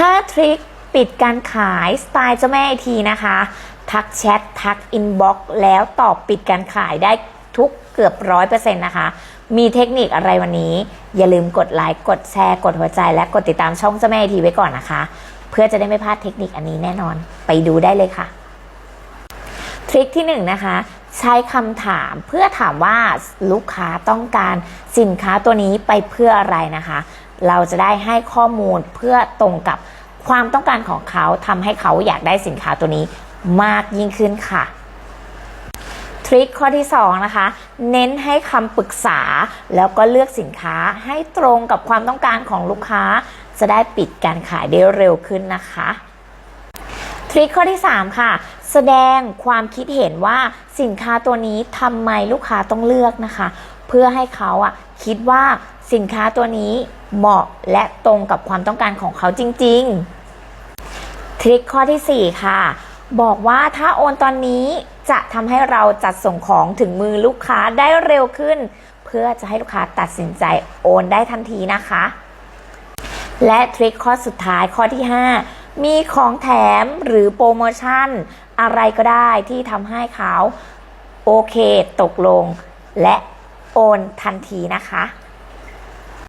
5 ทริคปิดการขายสไตล์เจ้าแม่ไอทีนะคะ ทักแชททักอินบ็อกซ์แล้วตอบปิดการขายได้ทุกเกือบร้อยเปอร์เซ็นต์นะคะ มีเทคนิคอะไรวันนี้ อย่าลืมกดไลค์กดแชร์ กดหัวใจ และกดติดตามช่องเจ้าแม่ไอทีไว้ก่อนนะคะ เพื่อจะได้ไม่พลาดเทคนิคอันนี้แน่นอนไปดูได้เลยค่ะ ทริคที่1นงนะคะใช้คำถามเพื่อถามว่าลูกค้าต้องการสินค้าตัวนี้ไปเพื่ออะไรนะคะ เราจะได้ให้ข้อมูลเพื่อตรงกับความต้องการของเขาทำให้เขาอยากได้สินค้าตัวนี้มากยิ่งขึ้นค่ะทริคข้อที่2นะคะ เน้นให้คำปรึกษาแล้วก็เลือกสินค้าให้ตรงกับความต้องการของลูกค้า จะได้ปิดการขายได้เร็วขึ้นนะคะทริคข้อที่ 3 ค่ะ แสดงความคิดเห็นว่าสินค้าตัวนี้ทำไมลูกค้าต้องเลือกนะคะ เพื่อให้เขาอะคิดว่า สินค้าตัวนี้เหมาะและตรงกับความต้องการของเขาจริง ๆ ทริคข้อที่ 4 ค่ะ บอกว่าถ้าโอนตอนนี้จะทำให้เราจัดส่งของถึงมือลูกค้าได้เร็วขึ้น เพื่อจะให้ลูกค้าตัดสินใจโอนได้ทันทีนะคะ และทริคข้อสุดท้ายข้อที่ 5 มีของแถมหรือโปรโมชั่น อะไรก็ได้ที่ทำให้เขาโอเคตกลงและโอนทันทีนะคะ